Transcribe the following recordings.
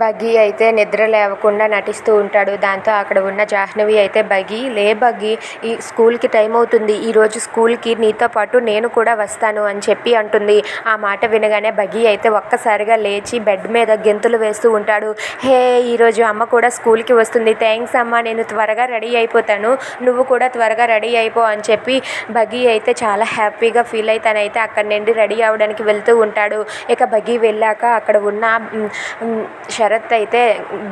Buggy అయితే నిద్ర లేవకుండా నటిస్తూ ఉంటాడు. దాంతో అక్కడ ఉన్న జాహ్నవి అయితే బగ్గీ లే బగ్గీ ఈ స్కూల్కి టైం అవుతుంది. ఈరోజు స్కూల్కి నీతో పాటు నేను కూడా వస్తాను అని చెప్పి అంటుంది. ఆ మాట వినగానే బగ్గీ అయితే ఒక్కసారిగా లేచి బెడ్ మీద గెంతులు వేస్తూ ఉంటాడు. హే ఈరోజు అమ్మ కూడా స్కూల్కి వస్తుంది. థ్యాంక్స్ అమ్మ నేను త్వరగా రెడీ అయిపోతాను. నువ్వు కూడా త్వరగా రెడీ అయిపో అని చెప్పి బగ్గీ అయితే చాలా హ్యాపీగా ఫీల్ అయి తనైతే అక్కడి నుండి రెడీ అవ్వడానికి వెళ్తూ ఉంటాడు. ఇక బగ్గీ వెళ్ళాక అక్కడ ఉన్న శరత్ అయితే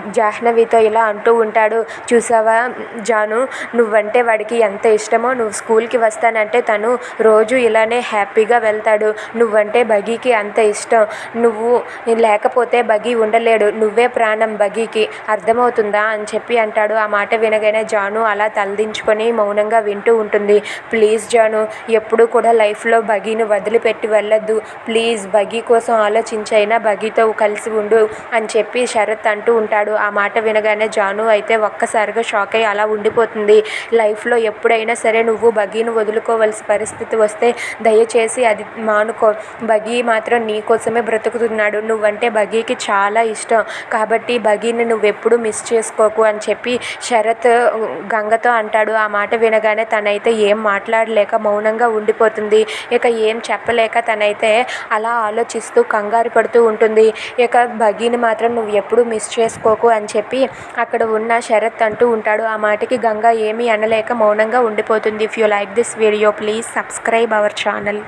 జాహ్నవితో ఇలా అంటూ ఉంటాడు చూసావా జాను నువ్వంటే వాడికి ఎంత ఇష్టమో నువ్వు స్కూల్కి వస్తానంటే తను రోజు ఇలానే హ్యాపీగా వెళ్తాడు. నువ్వంటే బగీకి అంత ఇష్టం. నువ్వు లేకపోతే బగీ ఉండలేడు. నువ్వే ప్రాణం బగీకి. అర్థమవుతుందా? అని చెప్పి అంటాడు. ఆ మాట వినగానే జాను అలా తలదించుకొని మౌనంగా వింటూ ఉంటుంది. ప్లీజ్ జాను ఎప్పుడు కూడా లైఫ్లో బగీని వదిలిపెట్టి వెళ్ళొద్దు. ప్లీజ్ బగీ కోసం ఆలోచించైనా బగీతో కలిసి ఉండు అని చెప్పి శరత్ అంటూ ఉంటాడు. ఆ మాట వినగానే జాను అయితే ఒక్కసారిగా షాక్ అయ్యి అలా ఉండిపోతుంది. లైఫ్లో ఎప్పుడైనా సరే నువ్వు బగీని వదులుకోవలసిన పరిస్థితి వస్తే దయచేసి అది మానుకో. బగీ మాత్రం నీ కోసమే బ్రతుకుతున్నాడు. నువ్వంటే బగీకి చాలా ఇష్టం. కాబట్టి బగీని నువ్వెప్పుడు మిస్ చేసుకోకు అని చెప్పి శరత్ గంగతో అంటాడు. ఆ మాట వినగానే తనైతే ఏం మాట్లాడలేక మౌనంగా ఉండిపోతుంది. ఇక ఏం చెప్పలేక తనైతే అలా ఆలోచిస్తూ కంగారు పడుతూ ఉంటుంది. ఇక బగీని మాత్రం నువ్వు ఎప్పుడు మిస్ చేసుకోకు అని చెప్పి అక్కడ ఉన్న శరత్ అంటూ ఉంటాడు. ఆ మాటకి గంగ ఏమీ అనలేక మౌనంగా ఉండిపోతుంది. If you like this video please subscribe our channel